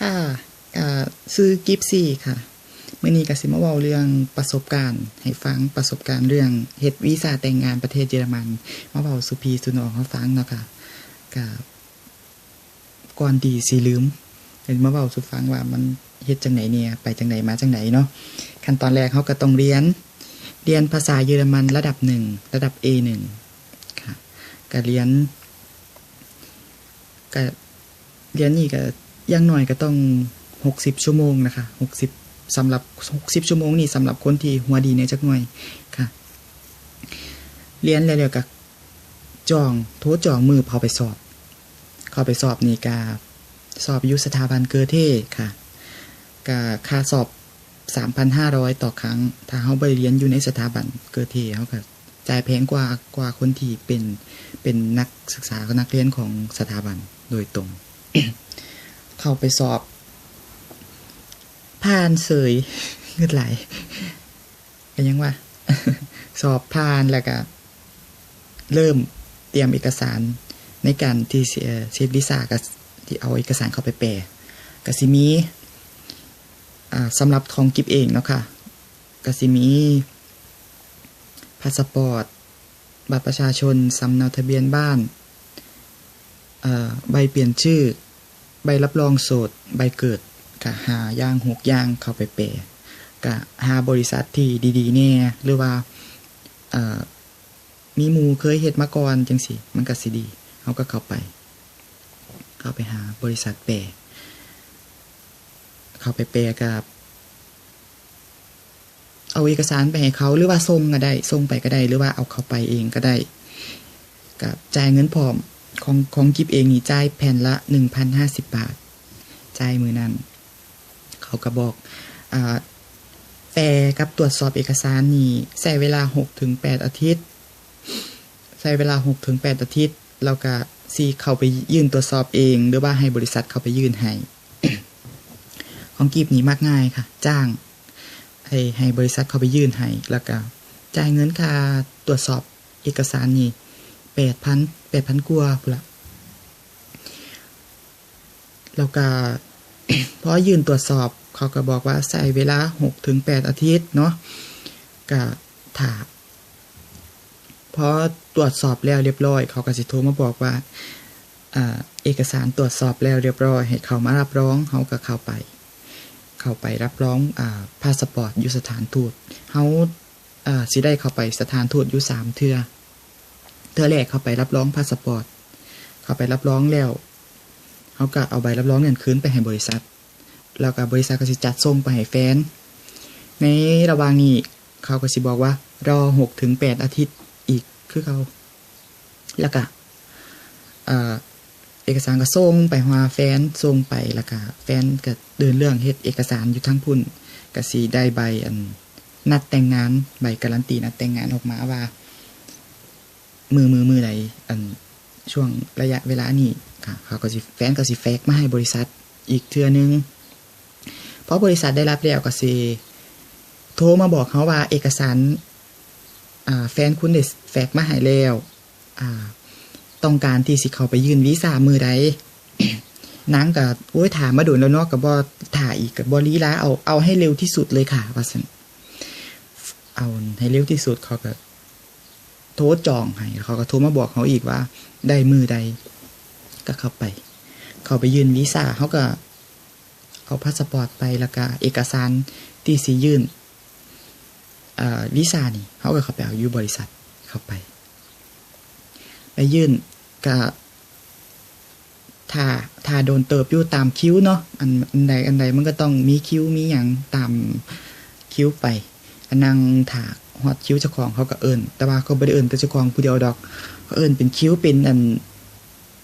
ค่ะซื้อกิฟซี่ค่ะเมื่อนี้ก็สิมาเวาเรื่องประสบการณ์ ให้ฟังประสบการณ์เรื่องเฮ็ดวีซ่าแต่งงานประเทศเยอรมันมาเวาสุพีสุนองเฮาฟังเนาะค่ะก็ก่อนที่สิลืมเห็นมาเวาสู่ฟังว่ามันเฮ็ดจังไหนเนี่ยไปจังไหนมาจังไหนเนาะขั้นตอนแรกเฮาก็ต้องเรียน เรียนภาษาเยอรมันระดับ1ระดับ A1 ค่ะก็เรียนก็เรียนนี่ก็ อย่างน้อยก็ต้อง 60 ชั่วโมงนะคะ 60สำหรับ 60 ชั่วโมงนี่สำหรับคนที่หัวดีเนี่ยจักหน่อยค่ะ เรียนแล้วๆก็จองโทรจองมือพอไปสอบ เข้าไปสอบนี่กาสอบอยู่สถาบันเกอเทค่ะกาค่าสอบ 3,500 ต่อครั้ง ถ้าเฮาไปเรียนอยู่ในสถาบันเกอเทเฮาก็จ่ายแพงกว่ากว่าคนที่เป็นเป็นนักศึกษาก็นักเรียนของสถาบันโดยตรง เข้าไปสอบผ่านเสยเงืดไหลเป็ยังว่า สอบผ่านแล้วก็ เริ่มเตรียมเอกสารในการที่เอ่อเช็ควีซ่ากับที่เอาเอกสารเข้าไปแปลกสิมีสำหรับของกิฟเองเนาะค่ะกสิมีพาสปอร์ตบัตรประชาชนสำเนาทะเบียนบ้านใบเปลี่ยนชื่อ ใบรับรองโสดใบเกิดก็หาย่างหกย่างเข้าไปแปลก็หาบริษัทที่ดีๆแน่หรือว่าเอ่อมีหมูเคยเฮ็ดมาก่อนจังสิมันก็สิดีเฮาก็เข้าไป เข้าไปหาบริษัทแปลเข้าไปแปลกับเอาเอกสารไปให้เขาหรือว่าส่งก็ได้ส่งไปก็ได้ หรือว่าเอาเขาไปเองก็ได้กับจ่ายเงินพร้อม ของของกิฟเองนี่จ่ายแผ่นละ1,050บาทจ่ายมือนั้น เขาก็บอกอแปลกับตรวจสอบเอกสารนี่ใช้เวลา6-8อาทิตย์ใช้เวลา6-8อาทิตย์แล้วก็ซีเข้าไปยื่นตรวจสอบเอง หรือว่าให้บริษัทเข้าไปยื่นให้ของกีบนี้มากง่ายค่ะ จ้าง ให้ให้บริษัทเข้าไปยื่นให้แล้วก็จ่ายเงินค่าตรวจสอบเอกสารนี่ แปดพันแปดพันกว่าพุ่นละแล้วก็พอยื่นตรวจสอบเขาก็บอกว่าใช้เวลาหกถึงแปดอาทิตย์เนาะก็ถ้าพอตรวจสอบแล้วเรียบร้อย เขาก็สิโทรมาบอกว่าเอกสารตรวจสอบแล้วเรียบร้อย ให้เขามารับรองเขาก็เข้าไป เข้าไปรับรองอพาสปอร์ตอยู่สถานทูตเขาสิได้เข้าไปสถานทูตอยู่สามเทือเทือแรกเข้าไปรับรองพาสปอร์ต เข้าไปรับรองแล้วเขาก็เอาใบรับรองเงินคืนไปให้บริษัท แล้วก็บริษัทก็สิจัดส่งไปให้แฟน ในระหว่างนี้เขาก็สิบอกว่ารอหกถึงแปดอาทิตย์อีกคือเขา แล้วก็เอกสารก็ส่งไปหาแฟนส่งไปแล้วก็แฟนก็เดินเรื่องเฮ็ดเอกสารอยู่ทั้งพุ่นก็สิได้ใบอันนัดแต่งงานใบการันตีนัดแต่งงานออกมาว่า มือมือมือใดอันช่วงระยะเวลานี้ค่ะเขาก็สิแฟนก็สิแฟกมาให้บริษัทอีกเทือนึงเพราะบริษัทได้รับแล้วก็สิโทรมาบอกเขาว่าเอกสารแฟนคุณได้แฟกมาให้แล้วต้องการที่สิเขาไปยื่นวีซ่ามือใดนางก็โอ้ยถามมาโดนแล้วนาะก็บ่ถ่าอีกก็บ่ลีลาเอาเอาให้เร็วที่สุดเลยค่ะว่าซั่นเอาให้เร็วที่สุดเขาก็ โทรจองให้เขาก็โทรมาบอกเขาอีกว่าได้มือใดก็เข้าไป เขาไปยื่นวีซ่าเขาก็เอาพาสปอร์ตไปแล้วก็เอกสารที่สิยื่นอ่อวีซ่านี่เขาก็เข้าไปเอาอยู่บริษัทเข้าไป ไปยื่นก็ถ้าถ้าโดนเติบอยู่ตามคิ้วเนาะอันอันใดอันใดมันก็ต้องมีคิ้วมีอย่างตามคิ้วไปนั่งถาก ฮอดคิ้วเจ้าของเขาก็เอิ้นแต่ว่าเขาบ่ได้เอิ้นแต่เจ้าของผู้เดียวดอกเขาเอิ้นเป็นคิ้วเป็นอัน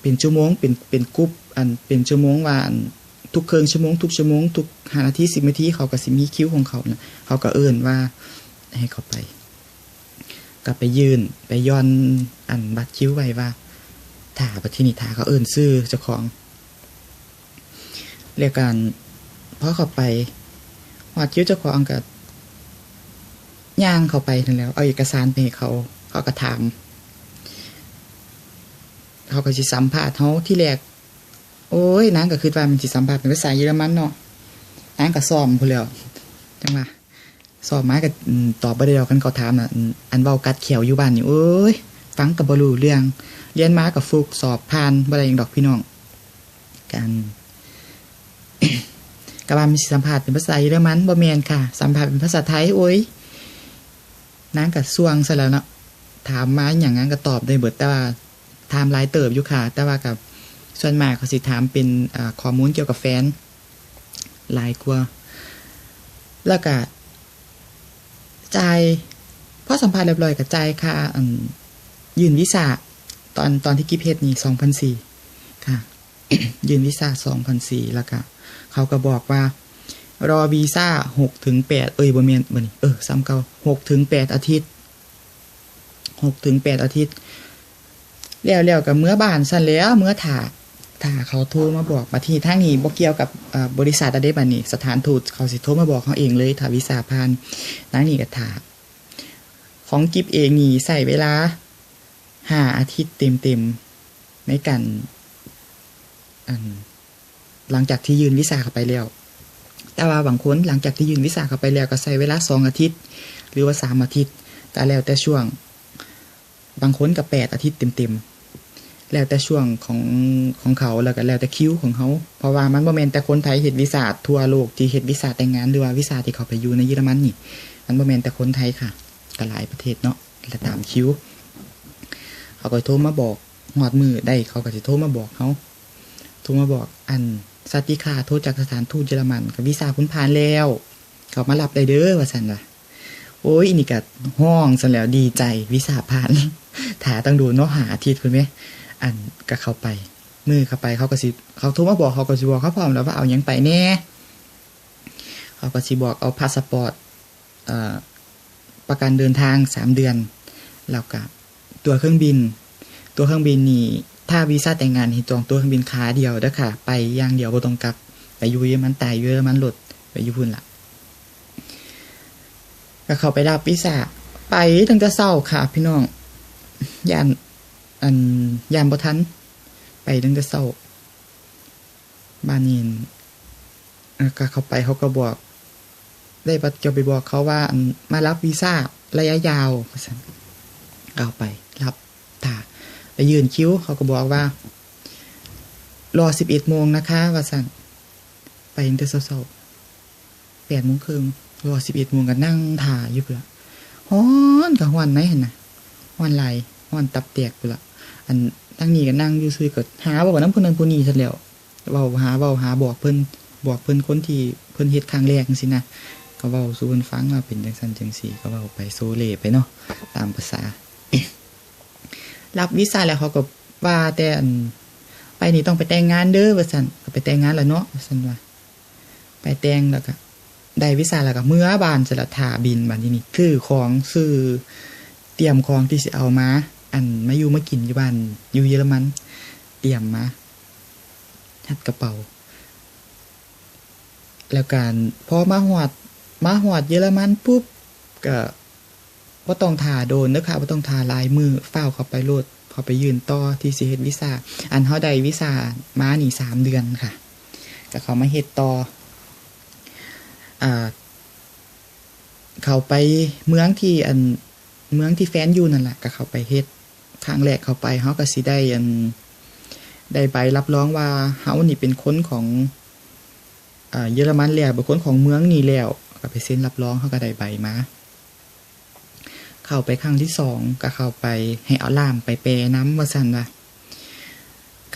เป็นชั่วโมงเป็นเป็นกรุ๊ปอันเป็นชั่วโมงว่าอันทุกเครื่องชั่วโมงทุกชั่วโมงทุกห้านาทีสิบนาทีเขาก็สิมีคิ้วของเขาเนะเขาก็เอิ้นว่าให้เขาไปก็ไปยืนไปย้อนอันบัตรคิ้วไว้ว่าถาบัตรที่นี่ถ่าเขาเอิ้นซื้อเจ้าของ เรียกกันพอเขาไปหอดคิ้วเจ้าของก็ ย่างเขาไปนั่นแล้ว เอาเอกสารไปให้เขา เขาก็ถาม เขาก็สิสัมภาษณ์เขาที่แรก โอ้ยนางก็คิดว่ามันสิสัมภาษณ์เป็นภาษาเยอรมันเนาะนางก็ซ้อมพุ่นแล้วจังว่าซ้อมมาก็อืมตอบบ่ได้ดอกคันเขาถามนะอันเว้ากัดเขียวอยู่บ้านนี่โอ้ยฟังก็บ่รู้เรื่อง เรียนมาก็ฟุกสอบผ่านบ่ได้หยังดอกพี่น้องกันก็ว่ามีสิสัมภาษณ์เป็นภาษาเยอรมันบ่แม่นค่ะ สัมภาษณ์เป็นภาษาไทยโอ้ย นางก็สวงซะแล้วเนาะถามมาอย่างนั้นก็ตอบได้เบิดแต่ว่าถามหลายเติบอยู่ค่ะ แต่ว่ากับส่วนมากเขาสิถามเป็นข้อมูลเกี่ยวกับแฟนหลายกว่าแล้วก็จ่ายพอสัมภาษณ์เรียบร้อยก็จ่ายค่าอันยื่นวีซ่าตอนตอนที่กิฟเฮ็ดนี่สองพันสี่ค่ะ ยืนวีซ่าสองพันสี่แล้วก็เขาก็บอกว่า รอวีซ่าหกถึงแปดเอ้ยบ่แม่นบ่นี่เออซ้ำเก่าหกถึงแปดอาทิตย์หกถึงแปดอาทิตย์แล้วแล้วกับเมื่อบ้านสั่นแล้วเมื่อถาถ่าเขาโทรมาบอกมาที่ทางนี้บ่เกี่ยวกับบริษัทอะได้บัดนี้สถานทูตเขาสิโทรมาบอกเขาเองเลยถ้าวีซ่าผ่านนางนี่ก็ถ่าของกิฟเองนี่ใส่เวลาห้าอาทิตย์เต็มๆในการอันหลังจากที่ยืนวีซ่าเข้าไปแล้ว แต่ว่าบางคนหลังจากที่ยื่นวีซ่าเข้าไปแล้วก็ใช้เวลาสองอาทิตย์ หรือว่าสามอาทิตย์ แต่แล้วแต่ช่วง บางคนกับแปดอาทิตย์เต็มๆ แล้วแต่ช่วงของของเขาแล้วก็แล้วแต่คิวของเขา เพราะว่ามันบ่แมนแต่คนไทยเฮ็ดวีซ่าทั่วโลกที่เฮ็ดวีซ่าแต่งงานหรือว่าวีซ่าที่เขาไปอยู่ในเยอรมันนี่ มันบ่แมนแต่คนไทยค่ะก็หลายประเทศเนาะและตามคิวเขาก็โทรมาบอกหอดมือได้เขาก็สิโทรมาบอกเขาโทรมาบอกอัน สติค่าโทรจากสถานทูตเยอรมันกับวีซ่าคุณผ่านแล้วเขามารับได้เด้อว่าซั่นว่าโอ้ยอนี่ก็ห้องสันแล้วดีใจวิสาผ่านถาต้องดูเนาะหาอาทิตย์คุณไหมอันก็เข้าไป มือเข้าไปเขาก็สิเขาโทรมาบอกเขาก็สิบอกเขาพร้อมแล้วว่าเอายังไปแน่เขาก็สิบอกเอาพาสปอร์ตประกันเดินทางสามเดือนแล้วก็ตัวเครื่องบิน ตัวเครื่องบินนี่ ถ้าวีซ่าแต่งงานให้จองตัวเครื่องบินค้าเดียวเด้อค่ะ ไปอย่างเดียวบ่ต้องกลับไปอยู่เยอรมันตายอยู่เยอรมันหลดไปยู่พุ่นล่ะก็เขาไปรับวิสาไปตั้งแต่เศร้าค่ะ พี่น้องยานอันยานบ่ทัน ไปตั้งแต่เศร้าบ้านนี้ก็เขาไปเขาก็บอก ได้บัตรจะไปบอกเขาว่ามารับวีซ่าระยะยาวเอาไป ยืนคิ้ว เขาก็บอกว่า รอสิบเอ็ดโมงนะคะว่าสั่นไปตั้งแต่เศร้าๆแปดโมงครึ่งรอสิบเอ็ดโมงก็นั่งถ่าอยู่เปล่าฮ้อนกับฮ้อนไหนเห็นนะฮ้อนไหลายฮ้อนตับแตกเปล่าอันตั้งนี้ก็นั่งอยู่ซื่อก็หาบอกว่าน้ำพนนั้นผู้นี้ซะแล้วเว้าหาเว้าหาบอกเพิ่นบอกเพิ่นคนที่เพิ่นเฮ็ดครั้งแรกจังซี่นะก็เว้าสู่เพิ่นฟังว่าเป็นจังซั่นจังซี่ก็เว้าไปโซเลไปเนาะตามภาษา รับวีซ่าแล้วเขาก็ว่าแต่อันไปนี่ต้องไปแต่งงานเด้อว่าซั่นก็ไปแต่งงานแล้วเนาะว่าซั่นว่า ไปแต่งแล้วก็ได้วิสาแล้วก็เมื่อบานสลัดถาบินบานนี่คือของซื้อเตรียมของที่สิเอามา อันมาอยู่มากินอยู่บ้านอยู่เยอรมัน เตรียมมาทัดกระเป๋า แล้วการพอมาหอดมาหอดเยอรมันปุ๊บก็ ว่าต้องทาโดนเด้อค่ะว่าต้องทาลายมือเฝ้าเข้าไปโลดพอไปยืนต่อที่สิเฮ็ดวิสาอันเขาได้วิสามาหนีสามเดือนค่ะก็เขามาเฮ็ดต่ออ่าเขาไปเมืองที่อันเมืองที่แฟนอยู่นั่นแหละก็เขาไปเฮ็ดครั้งแรกเขาไปเขาก็สิได้อันได้ใบรับรองว่าเฮานี่เป็นคนของอ่าเยอรมันแล้วเป็นคนของเมืองนี้แล้วก็ไปเซ็นรับรองเขาก็ได้ใบมา เข้าไปครั้งที่สองก็เข้าไปให้เอาล่ามไปแปลน้ำว่าซันว่า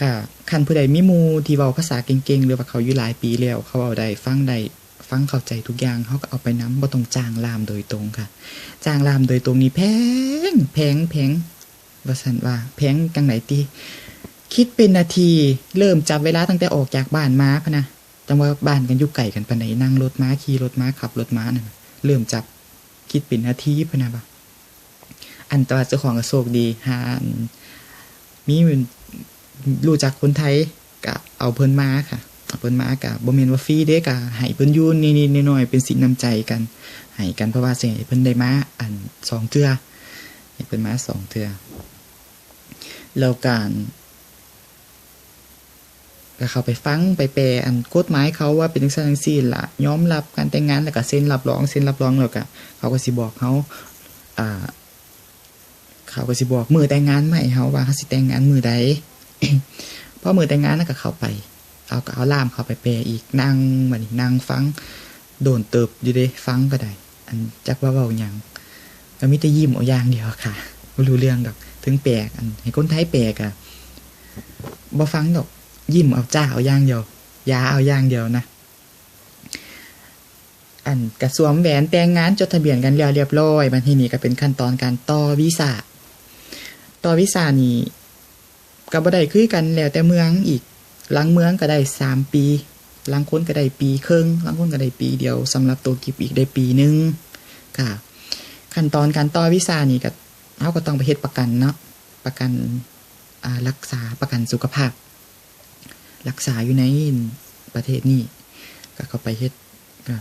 ค่ะคันผู้ใดมีหมู่ที่เว้าภาษาเก่งๆหรือว่าเขาอยู่หลายปีแล้วเขาเอาได้ฟังได้ฟังเข้าใจทุกอย่างเขาก็เอาไปน้ำบ่ต้องจ้างลามโดยตรงค่ะ จ้างลามโดยตรงนี่แพงแพงแพงว่าสันว่าแพงจังไหนตีคิดเป็นนาทีเริ่มจับเวลาตั้งแต่ออกจากบ้านมาพะนะจังว่าบ้านกันอยู่ไก่กันปานไหนนั่งรถม้าขี่รถม้าขับรถม้านั่นน่ะเริ่มจับคิดเป็นนาทีพะนะบ่ะ อันแตัวาเจ้าของก็โชคดีหานมีรู้จักคนไทยก็เอาเพิ่นมาค่ะเพิ่นมากับบ่แม่นว่าฟรีเด้กะให้เพิ่นอยู่นิดๆหน่อยๆเป็นสินน้ำใจกันให้กันเพราะว่าสิให้เพิ่นได้มาอันสองเทื่อให้เพิ่นมาสองเทื่อแล้วการก็เข้าไปฟังไปแปลอันกฎหมายเขาว่าเป็นจังซั่นจังซี่ล่ะยอมรับการแต่งงานแล้วก็เซ็นรับรองเซ็นรับรองแล้วก็เขาก็สิบอกเขาอ่า เขาก็สิบอกมือแต่งงานให้เฮาว่าเขาสิแต่งงานมือใดพอมือแต่งงานแล้วก็เข้าไปเอาก็เอาล่ามเข้าไปแปลอีกนั่งบันนั่งฟังโดนเติบอยู่เด้ฟังก็ได้ อันจักว่าเว้าหยังก็มีแต่ยิ้มเอาอย่างเดียวค่ะบ่รู้เรื่องดอก ถึงแปลกอันให้คนไทยแปลกอะบ่ฟังดอก ยิ้มเอาจ้าเอาอย่างเดียวยาเอาอย่างเดียวนะอันกระสวมแหวนแต่งงานจดทะเบียนกันแล้วเรียบร้อยบัดทีนี้ก็เป็นขั้นตอนการต่อวีซ่า ต่อวีซ่านี่ก็บ่ได้คือกันแล้วแต่เมืองอีก หลังเมืองก็ได้สามปี หลังคนก็ได้ปีครึ่งหลังคนก็ได้ปีเดียวสำหรับตัวกิบอีกได้ปีหนึงค่ะ ขั้นตอนการต่อวีซ่านี่ก็เฮาก็ต้องไปเฮ็ดประกันเนาะประกันรักษาประกันสุขภาพ รักษาอยู่ในประเทศนี้ก็เข้าไปเฮ็ดก็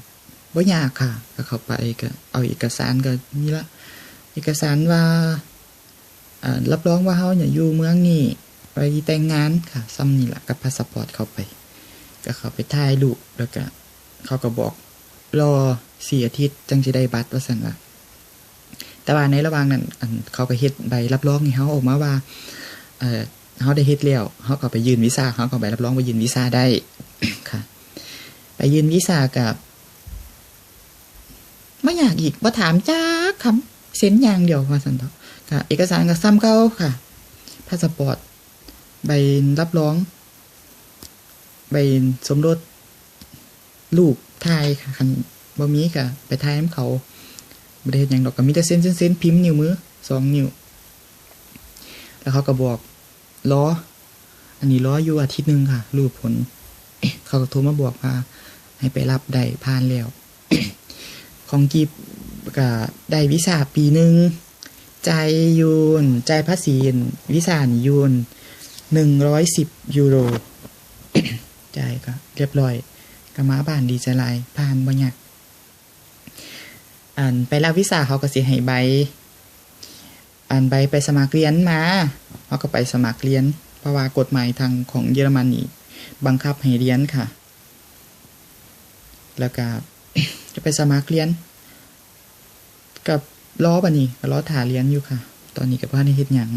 บ่ยากค่ะ ก็เข้าไปก็เอาเอกสารก็นี่ละเอกสารว่า รับรองว่าเฮาเนี่ยอยู่เมืองนี้ไปแต่งงานค่ะซ้ำนี่ละกับพาสปอร์ตเข้าไป ก็เข้าไปถ่ายรูปแล้วก็เขาก็บอกรอสี่อาทิตย์จังสิได้บัตรว่าซั่นว่าแต่ว่าในระหว่างนั้นเขาก็เฮ็ดใบรับรองให้เฮาออกมาว่าเออเฮาได้เฮ็ดแล้วเฮาก็ไปยื่นวีซ่าเฮาก็ไปรับรองว่ายื่นวีซ่าได้ค่ะ ไปยื่นวีซ่ากับไม่อยากอีกบ่ถามจ้าคำเซ็นอย่างเดียวว่าซั่นเถาะ ค่ะ เอกสารก็ซ้ำเก่าค่ะพาสปอร์ตใบรับรอง ใบสมรสลูกทายค่ะคันบ่มีก็ไปทายนํเขาบ่ได้เฮ็ดหยังดอกก็มีแต่เซ็นเซ็นเซ็นพิมพ์นิ้วมือสองนิ้ว แล้วเขาก็บอกรออันนี้รออยู่อาทิตย์หนึ่งค่ะ รูปผล เขาก็โทรมาบอกว่า ให้ไปรับได้ผ่านแล้ว ของกีบก็ได้วีซ่าปีหนึ่ง ใจยูน ใจ่ายภาษีวีซ่านยูนหนึ่งร้อยสิบยูโร ใจก็ เรียบร้อยก็มาบ้านดีใจหลายผ่านบ่ยากอันไปรับวีซ่าเขาก็สิให้ใบ อันใบไปสมัครเรียนมาเขาก็ไปสมัครเรียน เพราะว่ากฎหมายทางของเยอรมนีบังคับให้เรียนค่ะ แล้วก็จะไปสมัครเรียน ล้อบันนี้ก็ล้อถาเรียนอยู่ค่ะ ตอนนี้กับพ่านเฮ็ดหยัง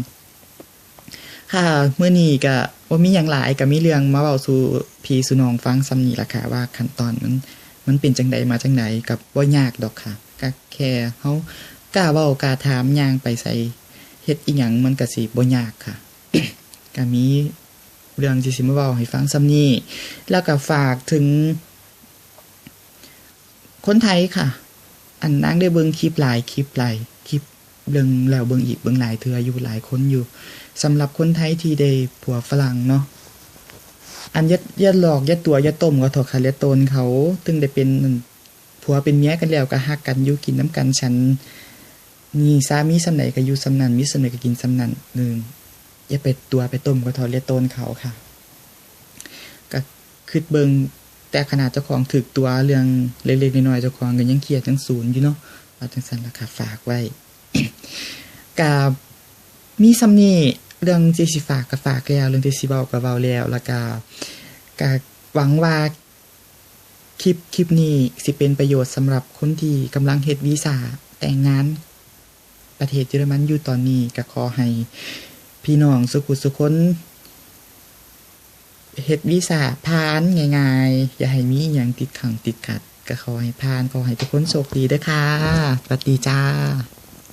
ค่ะเมื่อนี้ก็ว่ามีอย่างหลายก็มีเรื่องมาเว้าสู่พี่สุนองฟังซ้ำนี้ล่ะค่ะว่าขั้นตอนมันมันเป็นจังใดมาจังไหนกับบ่ายากดอกค่ะก็แค่เฮากล้าเว้ากล้าถามยางไปใส่เฮ็ดอีหยังมันก็สิบ่ยากค่ะก็มีเรื่องที่สิมาเว้าให้ฟังซ้ำนี้แล้วก็ฝากถึงคนไทยค่ะ อันนางได้เบิ่งคลิปหลายคลิปหลายคลิปเบิ่งแล้วเบิ่งอีกเบิ่งหลายเทืออยู่หลายคนอยู่สำหรับคนไทยที่ได้ผัวฝรั่งเนาะอันยัดยัดหลอกยัดตัวยัดต้มก็ถอดคาเลตนเขาถึงได้เป็นผัวเป็นเมียกันแล้วก็ฮักกันอยู่กินน้ำกันฉันนี่สามีสำไหนก็อยู่สำนันมีสำไหนก็กินสำนันหนึ่งอย่าไปตัวไปต้มก็ถอดเลตนเขาค่ะก็คือเบิง แต่ขนาดเจ้าของถึกตัวเรื่องเล็กๆน้อยๆเจ้าของก็ยังเครียดยังศูนย์อยู่เนาะเอาจังสันราคาฝากไว้กับมีซ้ำนี่เรื่องที่สิฝากก็ฝากแล้วเรื่องที่สิเว้าก็เว้าแล้วแล้วก็ก็หวังว่าคลิปคลิปนี้สิเป็นประโยชน์สำหรับคนที่กำลังเฮ็ดวีซ่าแต่งงานประเทศเยอรมันอยู่ตอนนี้ก็ขอให้พี่น้องสุขุสุคน เฮ็ดวีซ่าผ่านง่ายๆ อย่าให้มีอหย่างติดขังติดขัด ก็ขอให้ผ่านขอให้ทุกคนโชคดีด้อค่ะสวัสดีจ้า